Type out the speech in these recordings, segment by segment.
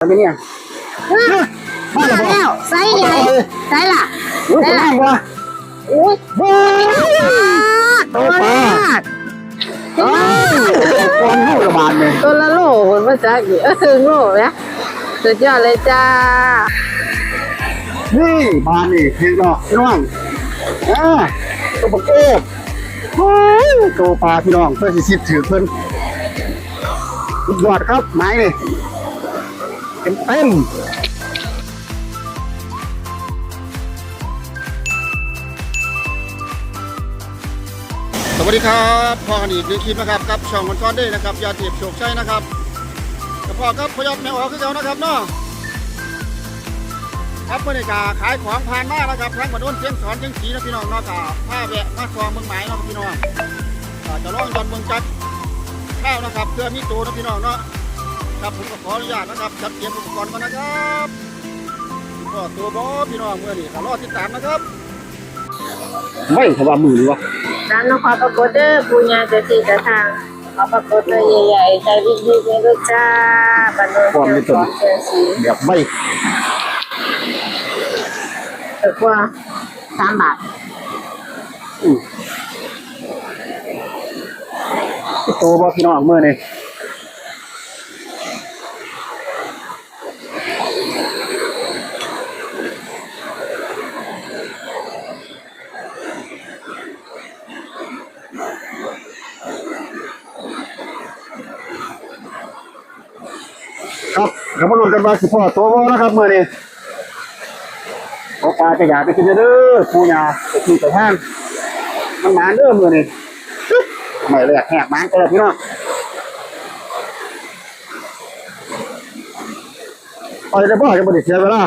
อะไรเนี่ยมาแล้วไซส์ใหญ่ไซส์ล่ะรู้สึกแรงวะอุ้ยว้าวตัวมากเอ้ยก่อนเข้าระบาดเลยตัวละโลเหมือนภาษาอังกฤษเออโลเนี่ยสุดยอดเลยจ้านี่บานนี่เพียงดอกพี่น้องอ่าตัวปลาโก้โอ้ยตัวปลาพี่น้องเพื่อสิสิถือเพิ่นสุดยอดครับไม้นี่เต็มเต็มสวัสดีครับพ่อกันอีกหนึ่งคลิปนะครับกับช่องมันก้อนได้นะครับยาเทียบโชคชัยนะครับกับพ่อครับพยอดแมวออกขึ้นเขานะครับเนาะครับบรรยากาศขายของผ่านมาแล้วครับทั้งบรรดนเสียงสอนเสียงสีนะพี่น้องเนาะกับผ้าแวะมาซองเมืองหมายเนาะพี่น้องจะร้องยอนเมืองจักรข้าวนะครับเพื่อมีตัวนะพี่น้องเนาะ ครับผมก็ขออนุญาตนะครับจัดเตรียมอุปกรณ์มานะครับก็ตัวบอพี่น้องเมื่อนี้ก็รอติดตามนะครับ ไม่ขว่ามือหรือวะร้านนครปรากฏเดอร์ปูญาเจตีจะทางขอปรากฏเลยใหญ่ๆใจวิ่งๆเลยด้วยจ้าบันโดนเจอสองเจอสีแบบไม่ตึกว่าสามบาทอืมตัวบอพี่น้องเมื่อนี้ครับเรามาลุ้น กันว่าสิพ่อตัวบอนะครับเมื่อนี้โอกาสจะอยากไปกินเด้อปูยาไปกินไปห้างมันหมานเด้อเมื่อนี้ไม่เลยแหกหมานเจอพี่น้องไปได้บ่จะบ่ได้เสียเวลา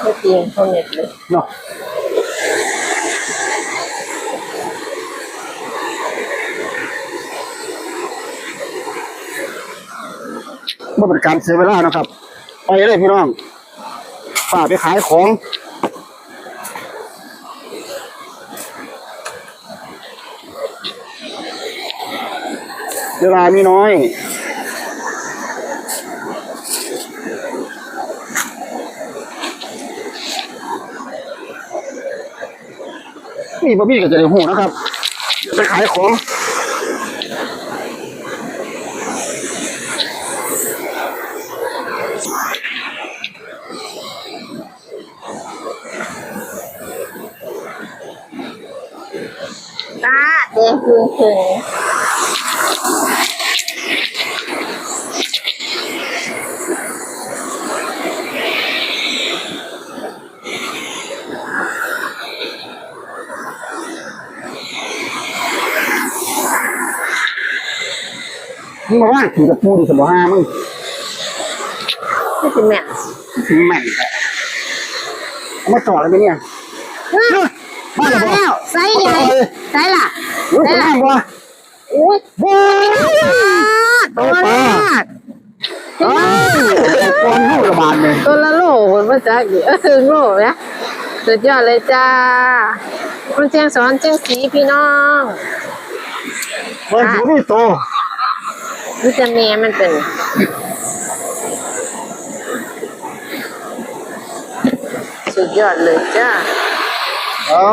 ไม่เตียงคนเน็ตเลยเนาะ บ่เป็นการเสียเวลานะครับ ไปเลยพี่น้องฝาไปขายของเวลามีน้อย นี่บ่มีก็จะได้หูนะครับ ไปขายของาเตียงคืนคืนมึงมาว่าถือกับปูดิสมห้ามึงไม่ถึงแม่ถือแม่นแต่เอามาจอเลยไหมเนี่ย มาแล้วไซส์ใหญ่ไซส์ล่ะรู้สึกแรงวะอุ้ยว้าวตัวมากเอ้ยก่อนเข้าระบาดเลยตัวละโลเหมือนภาษาอังกฤษเออโลเนี่ยสุดยอดเลยจ้าคนเชียงสอนเชียงสีพี่น้องเปิดหูนี่โตวิตามินมันเป็นสุดยอดเลยจ้าอ๋อ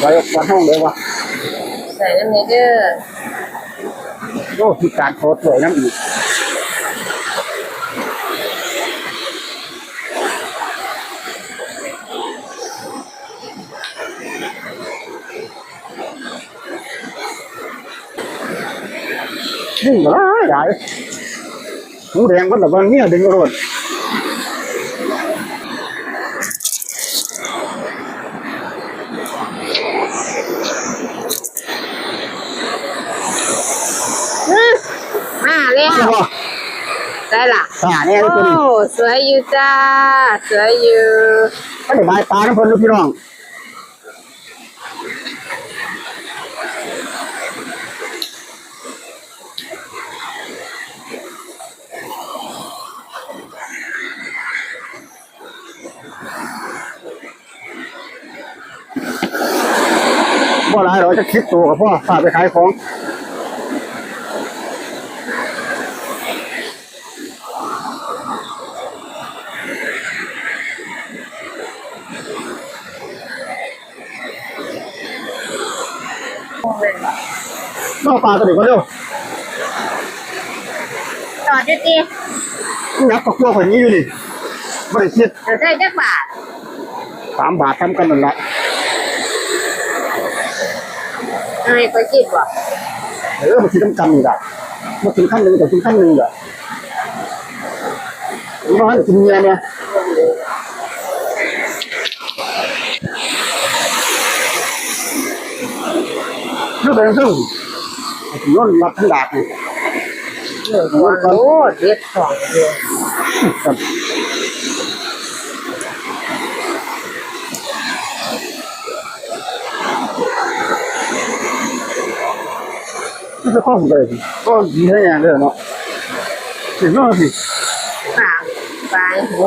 ไปวัดห้องเลยวะ ใส่น้ำนี้เด้อโอ้ที่การโคตรสวยน้ำอีกนี่เหรอใหญ่หมูแดงก็แบบว่าเนี่ยดึงรถ อื้อมาแล้ว นี่วะ ได้ละตาเนี่ยโอ้ตัวนี้สวยอยู่จ้า สวยอยู่ก็ได้บายปลาน้ำเพลินลูกพี่น้องพ่อหลายเราจะคิดตัวกับพ่อฝากไปขายของ ปลาตัวเด็กก็เร็วจอดอยู่ติยักษ์กับพวกคนนี้อยู่นี่ไม่ได้คิดจะใช้จักบาทสามบาททำกันนั่นแหละทำไมก็คิดบ่เออมันคิดต้องจำนี่แหละมาถึงขั้นหนึ่งแต่ถึงขั้นหนึ่งอะน้อยกินเมียเนี่ยเรื่องแบบซึ่ง ย้อนรับทั้งดาบนี่เออบ่โอ้เด็ดสองเดียวครับนี่จะข้อผมเลยก็ดีให้ยังเลยเนาะถึงนอกสิปากปลายหู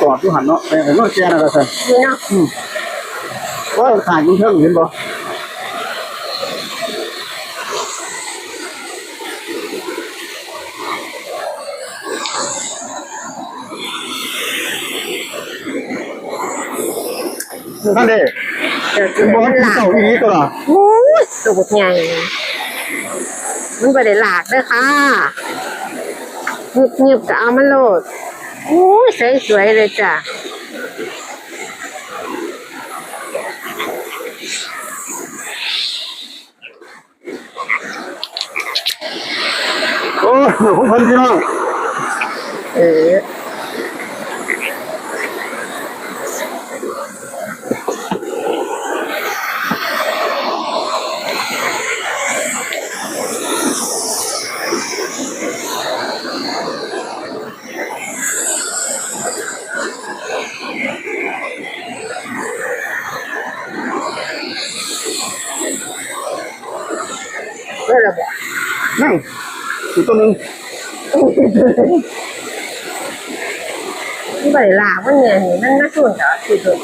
ตอดอยู่หันเนาะไอ้นอกแกน่ะก็ใช่นี่เนาะว่าขายยุ่งเท่าเห็นบ่ นั่นเด้เป็นบ่มันที่หลากเก่าอีนี้ตัวละโอ้ยสูตรใหญ่มันบ่ได้หลากเด้อค่ะหยิบหยิบก็เอามาโหลดโอ้ยใสสวยเลยจ้ะโอ้ยของเพิ่นพี่น้องเออ เมื่อระบอก นั่งอีกตัวห นึงมันบ่ได้หลากมันเนี่ยนี่มันน่าสูนจ้ะคือตัว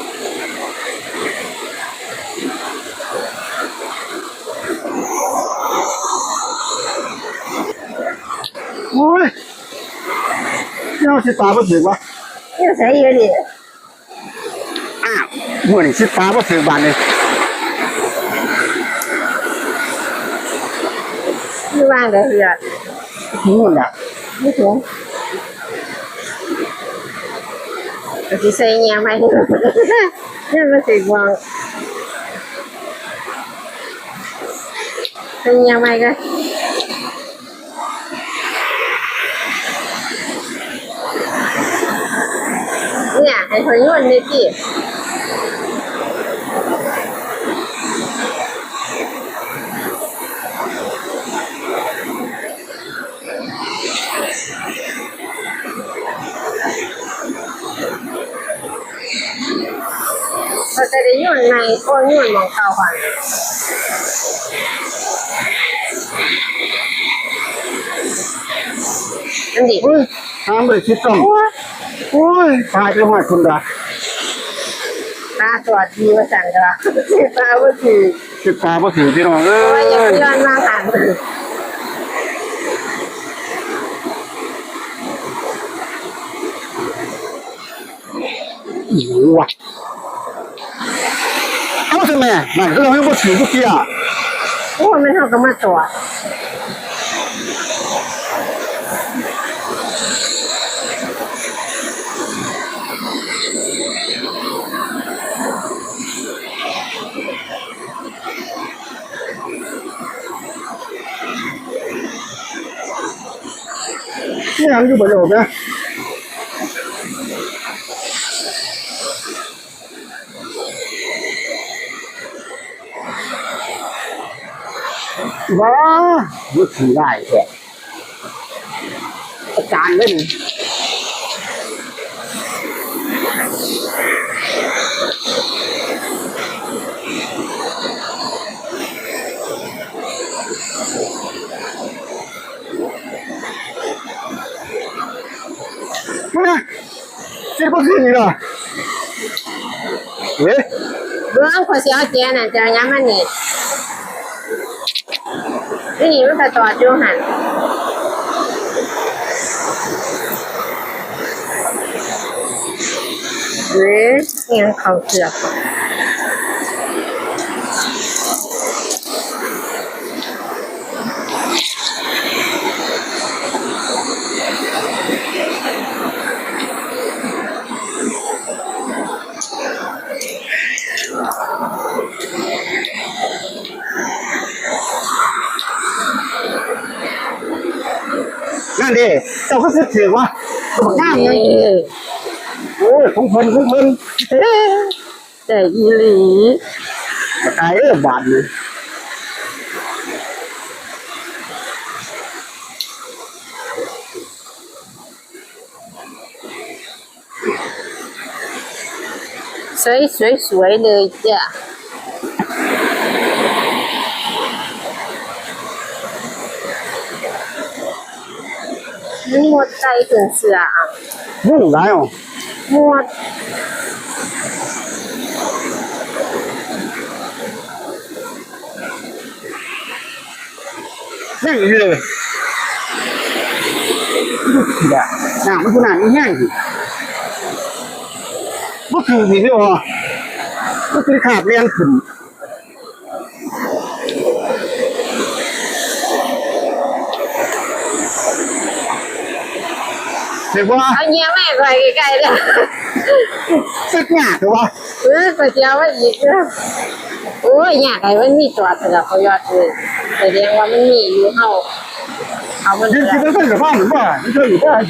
โอ้ยเจ้าสิตาบ่ถึงวะนี่ใส่เยอะดิอ้าวมื้อนี้สิตาบ่ถึงบานเลย นี่ว่างได้เหือดนู่นน่ะไม่ถึงก็สิใส่เงียไหมนี่มันสิวางใส่เงียไหมกันเนี่ยให้เขาโยนเลยสิ จะได้โยนในโอ้ยโยนมองเตาก่อนอันดิเฮ้ยทางบ่ได้คิดต้องโอ้ยตายไปหอดคนดาตาสวัสดีมาสั่งกันตาก็คือสิตาบ่ถึงพี่น้องเอ้ว่าอย่ายย้อนมาผ่านหิวว่ะ เอาสิแม่นั่นคือเราให้บ่ถึงทุกทีอะโอ้ยมันเท่ากับมาตัวจนี่ยังอยู่บ่ได้ออกนะ ว้าบ่ถึงได้แท้อาจารย์เล่นมาเจ็บบ่ขึ้นนี่ล่ะเฮ้ย เบื้องขอเสียเจียน่ะจะย้ำมันนี่ นี่นี่มันจะต่อจูหันเรือยังเขาเสือก นั่นดิเจ้าก็ซื้อถือวะตัวงามเลยเออโอ้ยของเพิ่นของเพิ่นแต่อีหลีตายเออบาทเลยสวยสวยสวยๆเลยจ้ะ มันหมดใจถึงเสืออะยุ่งได้อะหมดนั่งอยู่เลยเดี๋ยวน้ำมันคือน้ำอีแห้งสิบ่คือสิพี่อ๋อบ่คือขาดเรียนขึ้น เรียกว่าเอาเงี้ยแม่ไปไกลๆเลยสักหยากเหรอวะเออก๋วยเตี๋ยวไว้อีกเด้อโอ้ยอยากให้มันมีตัวเสือเขายอดเลยแสดงว่ามันมีอยู่เฮาเอามันยืนเสืคิดอว่าเป็นกับบ้านหรือว่าไม่ใช่อยู่บ้าน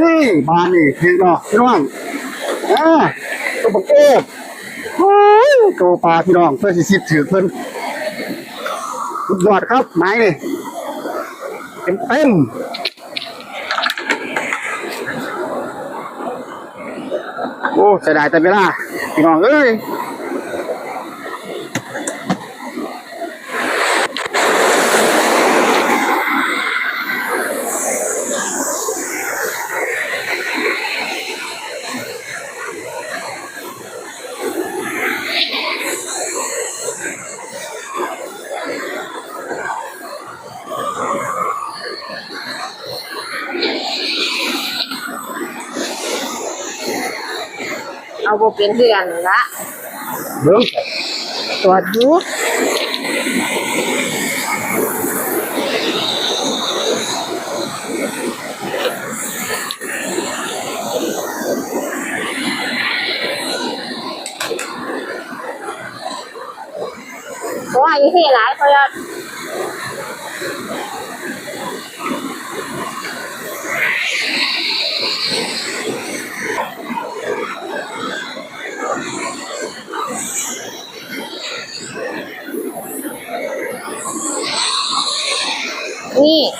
นี่บ้านนี่เพียงดอกพี่น้องอ่าตัวบักเอฟโอ้ยตัวปลาพี่น้องเพื่อสิสิถือเพิ่นสุดยอดครับไม้นี่เต็มเต็มโอ้เสียดายแต่เวลาพี่น้องเอ้ย เอาบ่เป็นเพื่อนละเบิ้งตรวจดูเพราะว่าอยู่ที่หลายเขาจะนี่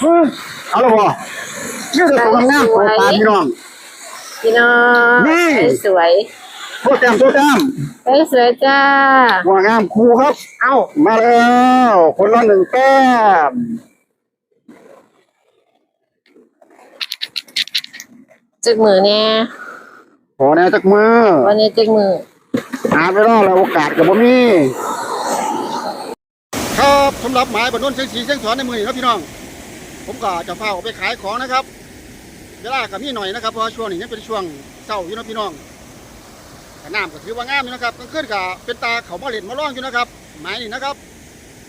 เฮ้ยเอาละบ่เรื่องของงามของปลาพี่น้อง พี่น้องนี่ สวยโทษแต้มโทษแต้มสวยสวยๆจ้าว่างามครูครับ เอ้า มาแล้ว คนละหนึ่งแต้มจึกมือเนี่ยขอแนวจากมือ วันนี้จึกมือหาไปรอแล้วโอกาสกับบ่มีครับสำหรับหมายบรรลุเชียงสีเชียงสอนในมือนี่ครับพี่น้อง ผมก็จะพาออกไปขายของนะครับ เวลากับมีหน่อยนะครับเพราะช่วงนี้เป็นช่วงเศร้าอยู่นะพี่น้องแต่น้ำก็ถือว่างามอยู่นะครับกลางคืนก็เป็นตาเขามาเล่นมาล่องอยู่นะครับหมายนี่นะครับ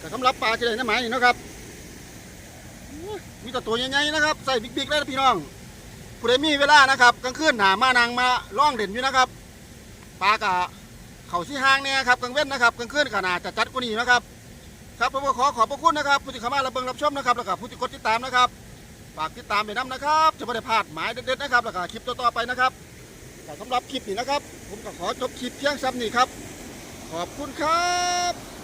ก็สำหรับปลาเฉลยในหมายนี่นะครับมีแต่ตัวใหญ่ๆนะครับใส่บิ๊กๆเลยนะพี่น้องผู้ใดมีเวลานะครับกลางคืนหามานางมาล่องเด่นอยู่นะครับปลากะเขาที่ห้างเนี่ยครับกลางเว้นนะครับกลางคืนก็น่าจะจัดกว่านี้นะครับ ครับผมก็ขอขอบพระคุณนะครับผู้ที่เข้ามารับเบิ่งรับชมนะครับแล้วก็ผู้ที่กดติดตามนะครับฝากติดตามไปน้ำนะครับจะไม่ได้พลาดหมายเด็ดๆนะครับแล้วก็คลิปต่อๆไปนะครับแต่สำหรับคลิปนี้นะครับ ผมก็ขอจบคลิปเพียงซ้ำนี้ครับ ขอบคุณครับ